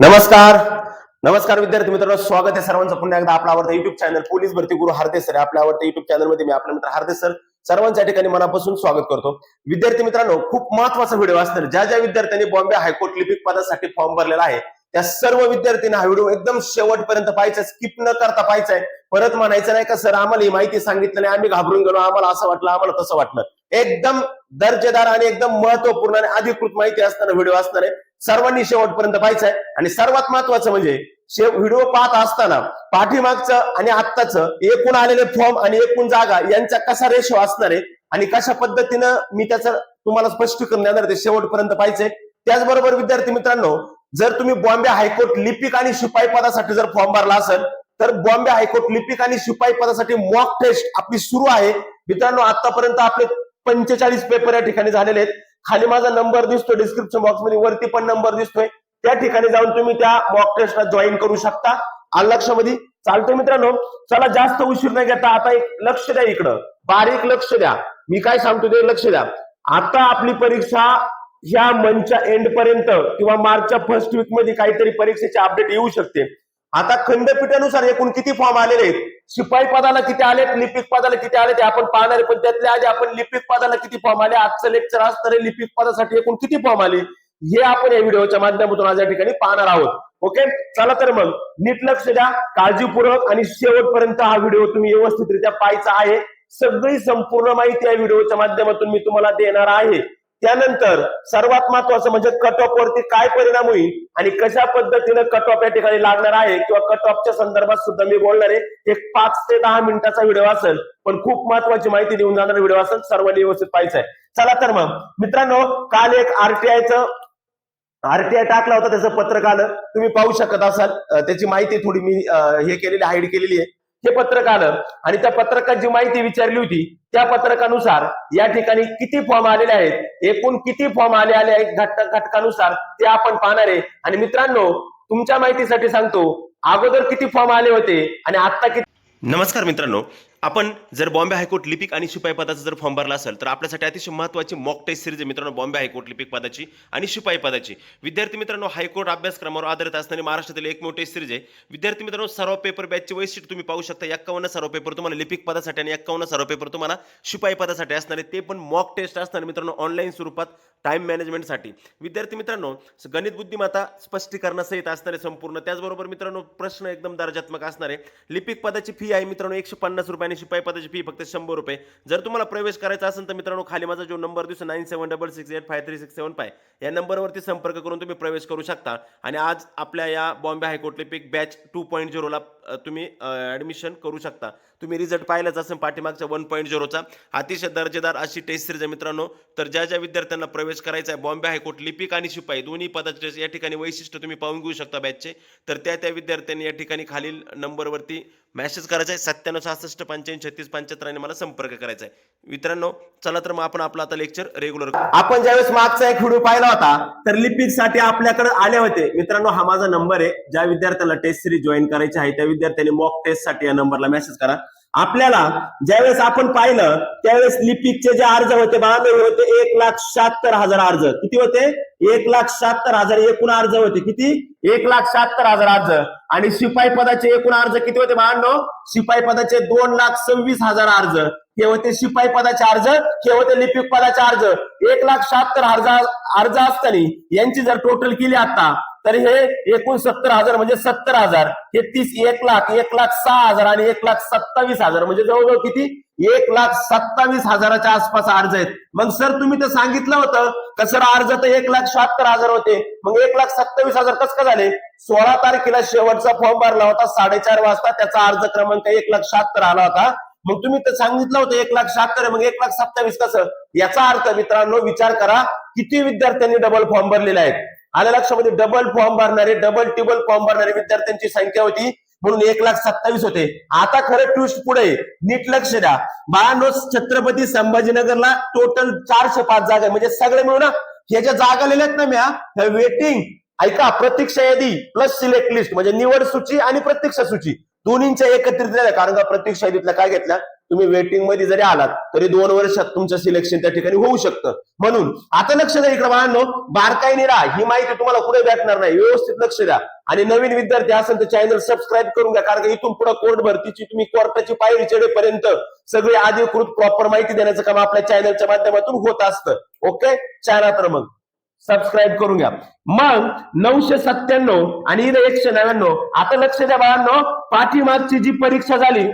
नमस्कार. नमस्कार विद्यार्थी मित्रांनो स्वागत आहे सर्वांचं. पुन्हा एकदा आपला आवडता युट्यूब चॅनल पोलीस भरती गुरु हार्दे सर आपल्या आवडत्या युट्यूब चॅनलमध्ये मी आपला मित्र हार्दे सर सर्वांच्या ठिकाणी मनापासून स्वागत करतो. विद्यार्थी मित्रांनो खूप महत्त्वाचा व्हिडिओ असणार. ज्या ज्या विद्यार्थ्यांनी बॉम्बे हायकोर्ट लिपिक पदासाठी फॉर्म भरलेला आहे त्या सर्व विद्यार्थ्यांना हा व्हिडिओ एकदम शेवटपर्यंत पाहायचा स्किप न करता पाहायचा आहे. परत म्हणायचं नाही का सर आम्हाला ही माहिती सांगितलं नाही. आम्ही घाबरून गेलो. आम्हाला असं वाटलं आम्हाला तसं वाटलं. एकदम दर्जेदार आणि एकदम महत्त्वपूर्ण आणि अधिकृत माहिती असणारा व्हिडिओ असणार आहे सर्वांनी शेवटपर्यंत पाहायचं आहे आणि सर्वात महत्वाचं म्हणजे व्हिडिओ पाहत असताना पाठीमागचं आणि आत्ताचं एकूण आलेले फॉर्म आणि एकूण जागा यांचा कसा रेशो असणार आहे आणि कशा पद्धतीनं मी त्याचं तुम्हाला स्पष्टीकरण देणार आहे ते शेवटपर्यंत पाहिजे त्याचबरोबर विद्यार्थी मित्रांनो जर तुम्ही बॉम्बे हायकोर्ट लिपिक आणि शिपाई पदासाठी जर फॉर्म भरला असेल तर बॉम्बे हायकोर्ट लिपिक आणि शिपाई पदासाठी मॉक टेस्ट आपली सुरू आहे. मित्रांनो आतापर्यंत आपले पंचेचाळीस पेपर या ठिकाणी झालेले आहेत. खाली माझा नंबर दिसतो डिस्क्रिप्शन बॉक्समध्ये वरती पण नंबर दिसतोय. त्या ठिकाणी जाऊन तुम्ही त्या मॉक टेस्टला जॉईन करू शकता. आल लक्षामध्ये? चालतंय मित्रांनो. चला जास्त उशीर नाही घेता आता एक लक्ष द्या इकडं. बारीक लक्ष द्या. मी काय सांगतो ते लक्ष द्या. आता आपली परीक्षा ह्या मंचच्या एंड पर्यंत किंवा मार्चच्या फर्स्ट वीकमध्ये काहीतरी परीक्षेचे अपडेट येऊ शकते. आता खंडपीठानुसार एकूण किती फॉर्म आलेले आहेत? शिपाई पदाला किती आलेत लिपिक पदाला किती आले ते आपण पाहणार पण त्यातल्या आधी आपण लिपिक पदाला किती फॉर्म आले आजचं लेक्चर असणार लिपिक पदासाठी एकूण किती फॉर्म आले हे आपण या व्हिडिओच्या माध्यमातून आज या ठिकाणी पाहणार आहोत. ओके? चला तर मग नीट लक्ष द्या. काळजीपूर्वक आणि शेवटपर्यंत हा व्हिडिओ तुम्ही व्यवस्थितरित्या पाहायचा आहे. सगळी संपूर्ण माहिती या व्हिडिओच्या माध्यमातून मी तुम्हाला देणार आहे. त्यानंतर सर्वात महत्वाचं म्हणजे कट ऑफ वरती काय परिणाम होईल आणि कशा पद्धतीनं कट ऑफ या ठिकाणी लागणार आहे किंवा कट ऑफच्या संदर्भात सुद्धा मी बोलणार आहे. एक पाच ते दहा मिनिटाचा व्हिडिओ असेल पण खूप महत्वाची माहिती देऊन जाणारा व्हिडिओ असेल सर्वांनी व्यवस्थित पाहायचा आहे. चला तर मग मित्रांनो काल एक आरटीआयचं आरटीआय टाकला होता त्याचं पत्रक आलं. तुम्ही पाहू शकत असाल. त्याची माहिती थोडी मी हे केलेली हाईड केलेली आहे. हे पत्रक आलं आणि त्या पत्रकात जी माहिती विचारली होती त्या पत्रकानुसार या ठिकाणी किती फॉर्म आलेले आहेत एकूण किती फॉर्म आले आले आहेत घटक घटकानुसार ते आपण पाहणार आहे. आणि मित्रांनो तुमच्या माहितीसाठी सांगतो अगोदर किती फॉर्म आले होते आणि आता किती नमस्कार मित्रांनो. आपण जर बॉम्बे हायकोर्ट लिपिक आणि शिपाई पदाचा जर फॉर्म भरला असेल तर आपल्यासाठी अतिशय महत्त्वाची मॉक टेस्ट सिरीज आहे मित्रांनो बॉम्बे हायकोर्ट लिपिक पदाची आणि शिपाई पदाची. विद्यार्थी मित्रांनो हायकोर्ट अभ्यासक्रमावर आधारित असणारी महाराष्ट्रातील एक मोठी सिरीज आहे. विद्यार्थी मित्रांनो सर्व पेपर बॅचचे वैशिष्ट्य तुम्ही पाहू शकता एक्कावन्न सर्व पेपर तुम्हाला लिपिक पदासाठी आणि एक्कावन्न सर्व पेपर तुम्हाला शिपाई पदासाठी असणारे ते पण मॉक टेस्ट असणार मित्रांनो ऑनलाईन स्वरूपात टाइम मॅनेजमेंटसाठी विद्यार्थी मित्रांनो गणित बुद्धिमत्ता स्पष्टीकरणासहित असणारे संपूर्ण त्याचबरोबर मित्रांनो प्रश्न एकदम दर्जात्मक असणारे लिपिक पदाची फी आहे मित्रांनो एकशे पन्नास रुपये आणि शिपाई पदाची फी फक्त शंभर रुपये. जर तुम्हाला प्रवेश करायचा असेल तर मित्रांनो खाली माझा जो नंबर दिसतो nine seven double six eight five three six seven five या नंबरवरती संपर्क करून तुम्ही प्रवेश करू शकता. आणि आज आपल्या या बॉम्बे हायकोर्ट लिपिक बॅच टू पॉईंट झिरोला तुम्ही ॲडमिशन करू शकता. तुम्ही रिझल्ट पाहिलाच असेल पाठीमागचा वन पॉईंट झिरोचा अतिशय दर्जेदार अशी टेस्ट सिरीज आहे मित्रांनो. तर ज्या ज्या विद्यार्थ्यांना प्रवेश करायचा आहे बॉम्बे हायकोर्ट लिपिक आणि शिपाई दोन्ही पदाचे या ठिकाणी वैशिष्ट्य तुम्ही पाहून घेऊ शकता बॅचचे तर त्या त्या विद्यार्थ्यांनी या ठिकाणी खालील नंबरवरती मेसेज करायचा आहे सत्त्याण्णव सहासष्ट पंच्याऐंशी छत्तीस पंच्याहत्तर आणि मला संपर्क करायचा आहे मित्रांनो चला तर मग आपण आपला आता लेक्चर रेग्युलर आपण ज्यावेळेस मागचा एक व्हिडिओ पाहिला होता तर लिपिकसाठी आपल्याकडे आले होते. मित्रांनो हा माझा नंबर आहे. ज्या विद्यार्थ्याला टेस्ट सिरीज जॉईन करायची आहे त्या विद्यार्थ्यांनी मॉक टेस्टसाठी या नंबरला मेसेज करा. आपल्याला ज्यावेळेस आपण पाहिलं त्यावेळेस लिपिकचे जे अर्ज होते बांधव होते एक लाख शहात्तर हजार अर्ज. किती होते? एक लाख शहात्तर हजार एकूण अर्ज होते. किती? एक लाख शहात्तर हजार अर्ज. आणि शिपाई पदाचे एकूण अर्ज किती होते बांधव शिपाई पदाचे दोन लाख सव्वीस हजार अर्ज. हे होते शिपाई पदाचे अर्ज हे होते लिपिक पदाचे अर्ज. एक लाख शहात्तर अर्ज अर्ज असताना यांची जर टोटल केली आता तर हे एकूण सत्तर हजार म्हणजे सत्तर हजार हे तीस एक लाख एक लाख सहा हजार आणि एक लाख सत्तावीस हजार. म्हणजे जवळजवळ किती? एक लाख सत्तावीस हजाराच्या आसपास अर्ज आहेत. मग सर तुम्ही तर सांगितलं होतं का सर अर्ज तर एक लाख शहात्तर हजार होते. मग एक लाख सत्तावीस हजार कसं का झाले? सोळा तारखेला शेवटचा फॉर्म भरला होता साडेचार वाजता त्याचा अर्ज क्रमांक एक लाख शहात्तर आला होता. मग तुम्ही तर सांगितलं होतं एक लाख शहात्तर मग एक लाख सत्तावीस कसं? याचा अर्थ मित्रांनो विचार करा किती विद्यार्थ्यांनी डबल फॉर्म भरलेले आहेत? आल्या लक्षामध्ये डबल फॉर्म भरणारे डबल टिबल फॉर्म भरणारे विद्यार्थ्यांची संख्या होती. म्हणून एक लाख सत्तावीस होते. आता खरं ट्विस्ट पुढे. नीट लक्ष द्या. बाळांनो छत्रपती संभाजीनगरला टोटल चारशे पाच जागा. म्हणजे सगळे मिळून हे ज्या जागा लिहिल्यात ना म्या ह्या वेटिंग ऐका प्रतीक्षा यादी प्लस सिलेक्ट लिस्ट म्हणजे निवड सूची आणि प्रतीक्षा सूची. दोन्हींच्या एकत्रित कारण का प्रतीक्षा यादीतल्या काय घेतल्या? तुम्ही वेटिंगमध्ये जरी आलात तरी दोन वर्षात तुमचं सिलेक्शन त्या ठिकाणी होऊ शकतं. म्हणून आता लक्ष द्या इकडे बाळांनो. बारकाईने राहा. ही माहिती तुम्हाला कुठे भेटणार नाही. व्यवस्थित लक्ष द्या. आणि नवीन विद्यार्थी असेल तर चॅनल सबस्क्राईब करून घ्या. कारण इथून पुढे कोर्ट भरतीची तुम्ही कोर्टाची पायरी चढेपर्यंत सगळी अधिकृत प्रॉपर माहिती देण्याचं काम आपल्या चॅनलच्या माध्यमातून होत असतं. ओके चॅनल तर मग. सबस्क्राईब करून घ्या. मग नऊशे सत्त्याण्णव आणि इथं एकशे नव्याण्णव. आता लक्ष द्या बाळांनो. पाठीमागची जी परीक्षा झाली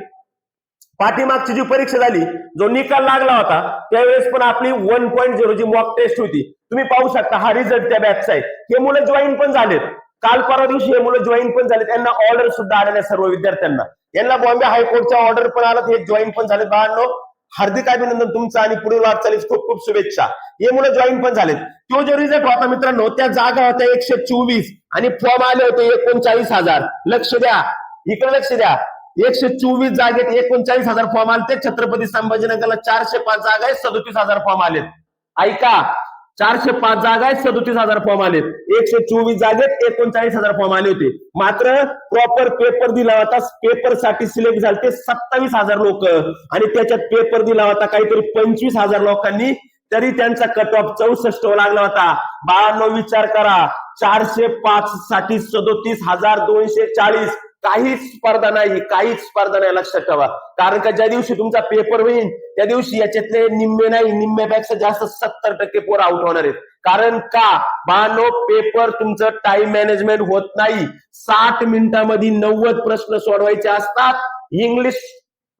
पाठीमागची जी परीक्षा झाली जो निकाल लागला होता त्यावेळेस पण आपली वन पॉईंट झिरो जी मॉक टेस्ट होती तुम्ही पाहू शकता हा रिझल्ट त्या बॅचचा आहे. हे मुलं जॉईन पण झालेत. काल परवा दिवशी हे मुलं जॉईन पण झाले त्यांना ऑर्डर सुद्धा आलेल्या सर्व विद्यार्थ्यांना. यांना बॉम्बे हायकोर्टचा ऑर्डर पण आला हे जॉईन पण झाले बाळांनो हार्दिक अभिनंदन तुमचं आणि पुढील वाटचालीस खूप खूप शुभेच्छा. हे मुलं जॉईन पण झालेत. तो जो रिझल्ट होता मित्रांनो त्या जागा होत्या एकशे चोवीस आणि फॉर्म आले होते एकोणचाळीस हजार. लक्ष द्या. इकडे लक्ष द्या. एकशे चोवीस जागेत एकोणचाळीस हजार फॉर्म आले ते छत्रपती संभाजीनगरला चारशे पाच जागा आहेत सदोतीस हजार फॉर्म आलेत. ऐका चारशे पाच जागा आहेत सदोतीस हजार फॉर्म आलेत. एकशे चोवीस जागेत एकोणचाळीस हजार फॉर्म आले होते. मात्र प्रॉपर पेपर दिला होता पेपरसाठी सिलेक्ट झाले ते सत्तावीस हजार लोक. आणि त्याच्यात पेपर दिला होता काहीतरी पंचवीस हजार लोकांनी. तरी त्यांचा कट ऑफ चौसष्ट लागला होता. बाळांनो विचार करा. चारशे पाच साठी सदोतीस हजार दोनशे चाळीस. काहीच स्पर्धा नाही काहीच स्पर्धा नाही लक्षात ठेवा. कारण का ज्या दिवशी तुमचा पेपर होईल त्या दिवशी याच्यातले निम्मे नाही निम्म्यापेक्षा जास्त सत्तर टक्के पोर आउट होणार आहेत. कारण का? बानो पेपर तुमचं टाइम मॅनेजमेंट होत नाही. साठ मिनिटांमध्ये नव्वद प्रश्न सोडवायचे असतात. इंग्लिश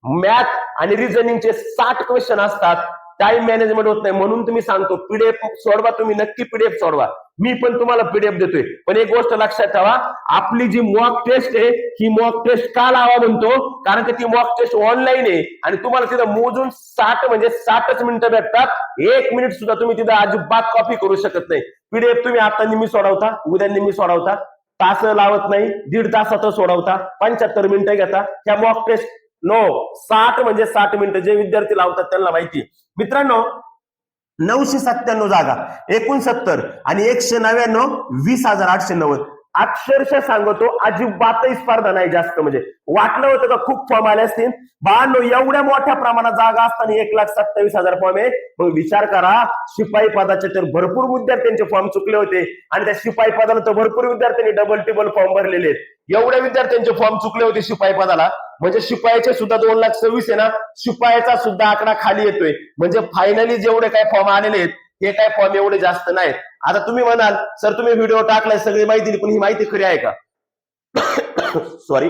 मॅथ आणि रिझनिंगचे साठ क्वेश्चन असतात. टाइम मॅनेजमेंट होत नाही. म्हणून तुम्ही सांगतो पीडीएफ सोडवा तुम्ही नक्की पीडीएफ सोडवा. मी पण तुम्हाला पीडीएफ देतोय. पण एक गोष्ट लक्षात ठेवा आपली जी मॉक टेस्ट आहे ही मॉक टेस्ट का लावा म्हणतो? कारण की ती मॉक टेस्ट ऑनलाईन आहे आणि तुम्हाला तिथं मोजून साठ म्हणजे साठच मिनिटं भेटतात. एक मिनिट सुद्धा तुम्ही तिथं अजिबात कॉपी करू शकत नाही. पीडीएफ तुम्ही आता निम्मी सोडवता उद्या निम्मी सोडवता. तास लावत नाही दीड तासात सोडवता. पंच्याहत्तर मिनिटं घेता. ह्या मॉक टेस्ट नो साठ म्हणजे साठ मिनिटं. जे विद्यार्थी लावतात त्यांना माहिती. मित्रांनो नऊशे सत्त्याण्णव जागा एकोणसत्तर आणि एकशे नव्याण्णव वीस हजार आठशे नव्वद. अक्षरशः सांगतो अजिबातही स्पर्धा नाही जास्त. म्हणजे वाटलं होतं का खूप फॉर्म आले असतील? बाळांनो एवढ्या मोठ्या प्रमाणात जागा असताना एक लाख सत्तावीस हजार फॉर्म आहे मग विचार करा शिपाई पदाचे तर भरपूर विद्यार्थ्यांचे फॉर्म चुकले होते. आणि त्या शिपाई पदाला तर भरपूर विद्यार्थ्यांनी डबल टेबल फॉर्म भरलेले आहेत. एवढ्या विद्यार्थ्यांचे फॉर्म चुकले होते शिपाई पदाला. म्हणजे शिपायाचे सुद्धा दोन लाख सव्वीस आहे ना? शिपायाचा सुद्धा आकडा खाली येतोय. म्हणजे फायनली जेवढे काय फॉर्म आलेले आहेत हे काय फॉर्म एवढे जास्त नाहीत. आता तुम्ही म्हणाल सर तुम्ही व्हिडिओ टाकलाय सगळी माहिती दिली, पण ही माहिती खरी आहे का? सॉरी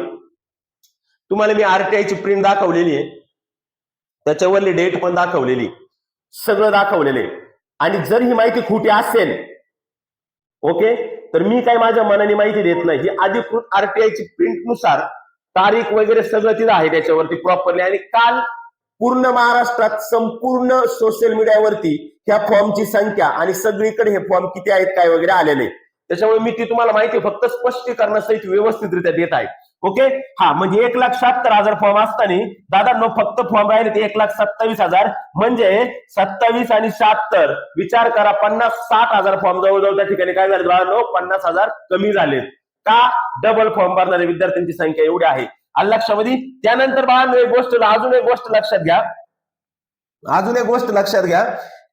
तुम्हाला मी आरटीआय ची प्रिंट दाखवलेली आहे. त्याच्यावरली डेट पण दाखवलेली. सगळं दाखवलेले आणि जर ही माहिती खोटी असेल ओके तर मी काय माझ्या मनाने माहिती देत नाही. ही अधिकृत आरटीआय ची प्रिंटनुसार तारीख वगैरे सगळं तिथं आहे त्याच्यावरती प्रॉपरली आणि काल पूर्ण महाराष्ट्रात संपूर्ण सोशल मीडियावरती ह्या फॉर्मची संख्या आणि सगळीकडे हे फॉर्म किती आहेत काय वगैरे आलेले त्याच्यामुळे मी ती तुम्हाला माहिती फक्त स्पष्टीकरणासहित व्यवस्थितरित्या देत आहे. ओके हा म्हणजे एक लाख शहात्तर हजार फॉर्म असताना दादा नो फक्त फॉर्म राहिले ते एक लाख सत्तावीस हजार. म्हणजे सत्तावीस आणि शहात्तर विचार करा पन्नास साठ हजार फॉर्म जवळजवळ त्या ठिकाणी काय झाले बाळांनो पन्नास हजार कमी झालेत. का? डबल फॉर्म भरणाऱ्या विद्यार्थ्यांची संख्या एवढी आहे. आलं लक्षामध्ये त्यानंतर बाळांनो एक गोष्ट अजून एक गोष्ट लक्षात घ्या. अजून एक गोष्ट लक्षात घ्या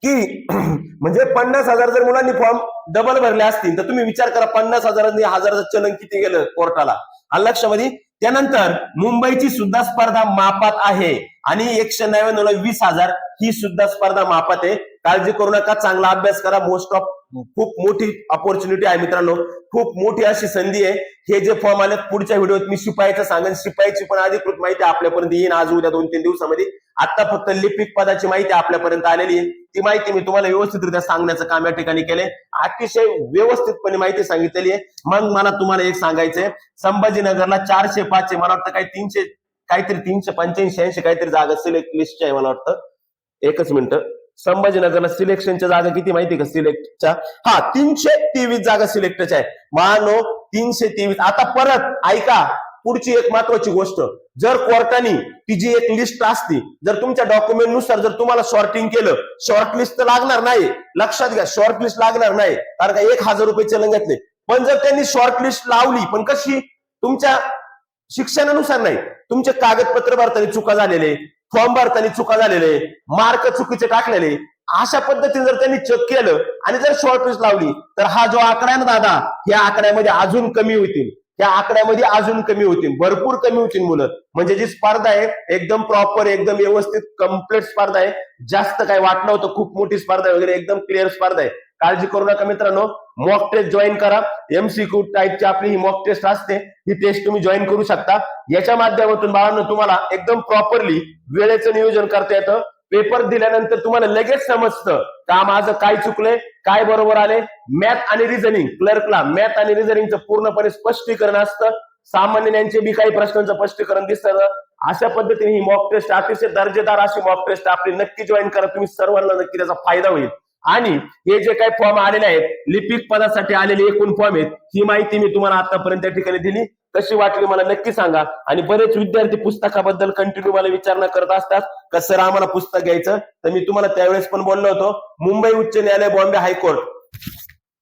की म्हणजे पन्नास हजार जर मुलांनी फॉर्म डबल भरले असतील तर तुम्ही विचार करा पन्नास हजारांनी हजाराचं चलन किती गेलं कोर्टाला. आलं लक्षामध्ये त्यानंतर मुंबईची सुद्धा स्पर्धा मापात आहे. आणि एकशे नव्याण्णव वीस हजार ही सुद्धा स्पर्धा मापात आहे. काळजी करू नका चांगला अभ्यास करा मोस्ट ऑफ खूप मोठी ऑपॉर्च्युनिटी आहे मित्रांनो. खूप मोठी अशी संधी आहे. हे जे फॉर्म आले पुढच्या व्हिडिओत मी शिपायचं सांगेन. शिपाईची पण अधिकृत माहिती आपल्यापर्यंत येईन आज उद्या दोन तीन दिवसामध्ये. आता फक्त लिपिक पदाची माहिती आपल्यापर्यंत आलेली आहे. ती माहिती मी तुम्हाला व्यवस्थितरित्या सांगण्याचं काम या ठिकाणी केलंय. अतिशय व्यवस्थितपणे माहिती सांगितलेली आहे. मग मला तुम्हाला एक सांगायचंय. संभाजीनगरला चारशे पाचशे मला वाटतं काही तीनशे काहीतरी तीनशे पंच्याऐंशी ऐंशी काहीतरी जागा सिलेक्ट लिस्टची आहे मला वाटतं. एकच मिनिट. संभाजीनगरला सिलेक्शनच्या जागा किती माहिती का? सिलेक्टच्या हा तीनशे तेवीस जागा सिलेक्टच्या आहे मानो तीनशे तेवीस. आता परत ऐका पुढची एक महत्वाची गोष्ट. जर कोर्टाने ती जी एक लिस्ट असती जर तुमच्या डॉक्युमेंटनुसार जर तुम्हाला शॉर्टिंग केलं शॉर्ट लिस्ट तर लागणार नाही. लक्षात घ्या शॉर्ट लिस्ट लागणार नाही. कारण का एक हजार रुपये चलन घेतले. पण जर त्यांनी शॉर्ट लिस्ट लावली पण कशी? तुमच्या शिक्षणानुसार नाही. तुमचे कागदपत्र भरताना चुका झालेले. फॉर्म भरताना चुका झालेले मार्क चुकीचे टाकलेले अशा पद्धतीने जर त्यांनी चेक केलं आणि जर शॉर्ट लिस्ट लावली तर हा जो आकडा आहे ना दादा या आकड्यामध्ये अजून कमी होतील. त्या आकड्यामध्ये अजून कमी होतील. भरपूर कमी होतील मुलं. म्हणजे जी स्पर्धा आहे एकदम प्रॉपर एकदम व्यवस्थित कंप्लीट स्पर्धा आहे. जास्त काय वाटलं होतं खूप मोठी स्पर्धा वगैरे एकदम क्लिअर स्पर्धा आहे. काळजी करू नका मित्रांनो. मॉक टेस्ट जॉईन करा. एमसीक्यू टाईपची आपली ही मॉक टेस्ट असते. ही टेस्ट तुम्ही जॉईन करू शकता. याच्या माध्यमातून बाळांनो तुम्हाला एकदम प्रॉपरली वेळेचं नियोजन करता येतं. पेपर दिल्यानंतर तुम्हाला लगेच समजतं का माझं काय चुकलंय काय बरोबर आले मॅथ आणि रिझनिंग क्लर्कला मॅथ आणि रिझनिंगचं पूर्णपणे स्पष्टीकरण असतं. सामान्य ज्ञानचे बी काही प्रश्नांचं स्पष्टीकरण दिसतं अशा पद्धतीने ही मॉक टेस्ट अतिशय दर्जेदार अशी मॉक टेस्ट आपली नक्की जॉईन करा. तुम्ही सर्वांना नक्की त्याचा फायदा होईल. आणि हे जे काही फॉर्म आलेले आहेत लिपिक पदासाठी आलेले एकूण फॉर्म आहेत ही माहिती मी तुम्हाला आतापर्यंत त्या ठिकाणी दिली. कशी वाटली मला नक्की सांगा. आणि बरेच विद्यार्थी पुस्तकाबद्दल कंटिन्यू मला विचारणा करत असतात का सर आम्हाला पुस्तक घ्यायचं? तर मी तुम्हाला त्यावेळेस पण बोललो होतो मुंबई उच्च न्यायालय बॉम्बे हायकोर्ट.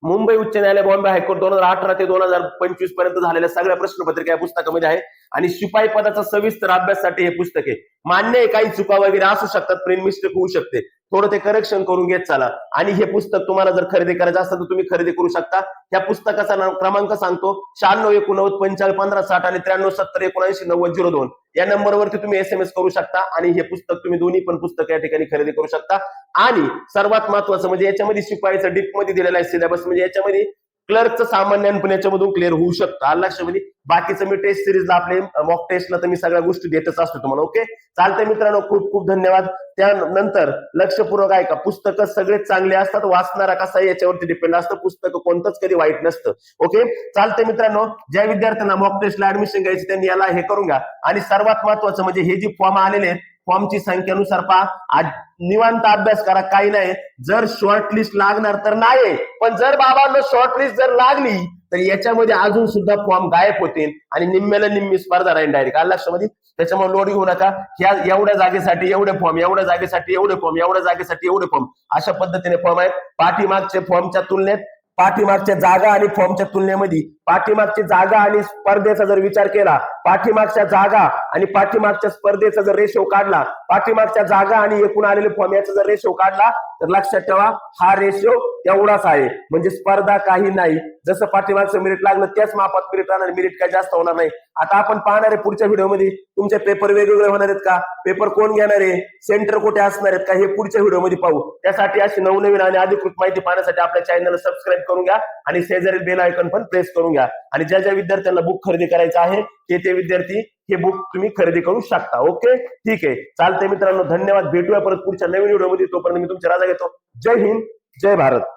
मुंबई उच्च न्यायालय बॉम्बे हायकोर्ट दोन हजार अठरा ते दोन हजार पंचवीसपर्यंत झालेल्या सगळ्या प्रश्नपत्रिका या पुस्तकामध्ये आहे. आणि शिपाई पदाचा सविस्तर अभ्यासासाठी हे पुस्तक आहे. मान्य आहे काही चुका वगैरे असू शकतात प्रिंट मिस्टेक होऊ शकते. थोडं ते करेक्शन करून घेत चाला. आणि हे पुस्तक तुम्हाला जर खरेदी करायचं असेल तर तुम्ही खरेदी करू शकता. या पुस्तकाचा क्रमांक सांगतो. शहाण्णव एकोणनव्वद पंचाळीस पंधरा साठ आणि त्र्याण्णव सत्तर एकोणऐंशी नव्वद झिरो दोन. या नंबरवरती तुम्ही एस एम एस करू शकता आणि हे पुस्तक तुम्ही दोन्ही पण पुस्तक या ठिकाणी खरेदी करू शकता. आणि सर्वात महत्वाचं म्हणजे याच्यामध्ये शिपाईचं डीपमध्ये दिलेला आहे सिलेबस म्हणजे याच्यामध्ये क्लर्कचं सामान्यपणे याच्यामधून क्लिअर होऊ शकतं. आलं लक्षामध्ये म्हणजे बाकीचं मी टेस्ट सिरीजला आपले मॉक टेस्टला तर मी सगळ्या गोष्टी देतच असतो तुम्हाला ओके चालतंय मित्रांनो खूप खूप धन्यवाद. त्यानंतर लक्षपूर्वक आहे का पुस्तकं सगळेच चांगले असतात वाचणारा कसा याच्यावरती डिपेंड असतं पुस्तकं कोणतंच कधी वाईट नसतं ओके चालतंय मित्रांनो ज्या विद्यार्थ्यांना मॉक टेस्टला ऍडमिशन घ्यायची त्यांनी याला हे करून घ्या. आणि सर्वात महत्वाचं म्हणजे हे जे फॉर्म आलेले आहेत फॉर्मची संख्येनुसार पहा. आज निवांत अभ्यास करा काही नाही. जर शॉर्ट लिस्ट लागणार तर नाही पण जर बाबांना शॉर्ट लिस्ट जर लागली तर याच्यामध्ये अजून सुद्धा फॉर्म गायब होतील आणि निम्म्याला निम्मी स्पर्धा राहील डायरेक्ट आला लक्षामध्ये त्याच्यामुळे लोड घेऊ नका. ह्या एवढ्या जागेसाठी एवढे फॉर्म एवढ्या जागेसाठी एवढे फॉर्म एवढ्या जागेसाठी एवढे फॉर्म अशा पद्धतीने फॉर्म आहेत. पाठीमागचे फॉर्मच्या तुलनेत पाठीमागच्या जागा आणि फॉर्मच्या तुलनेमध्ये पाठीमागची जागा आणि स्पर्धेचा जर विचार केला पाठीमागच्या जागा आणि पाठीमागच्या स्पर्धेचा जर रेशो काढला पाठीमागच्या जागा आणि एकूण आलेले फॉर्म याचा जर रेशो काढला तर लक्षात ठेवा हा रेशो एवढाच आहे. म्हणजे स्पर्धा काही नाही. जसं पाठीमागचं मिरिट लागलं त्याच मापात मिरिट राहणार मिरिट काय जास्त होणार नाही. आता आपण पाहणार आहे पुढच्या व्हिडिओमध्ये तुमचे पेपर वेगवेगळे होणार आहेत का? पेपर कोण घेणार आहे? सेंटर कुठे असणार आहेत का? हे पुढच्या व्हिडिओमध्ये पाहू. त्यासाठी अशी नवनवीन आणि अधिकृत माहिती पाहण्यासाठी आपल्या चॅनलला सबस्क्राईब करून घ्या आणि शेजारील बेल आयकॉन पण प्रेस करून घ्या. आणि ज्या ज्या विद्यार्थ्यांना बुक खरेदी करायचं आहे ते ते विद्यार्थी हे बुक तुम्ही खरेदी करू शकता. ओके ठीक आहे. चालतंय मित्रांनो. धन्यवाद. भेटूया परत पुढच्या नवीन व्हिडिओमध्ये तोपर्यंत मी तुमच्या राजा घेतो. जय हिंद. जय भारत.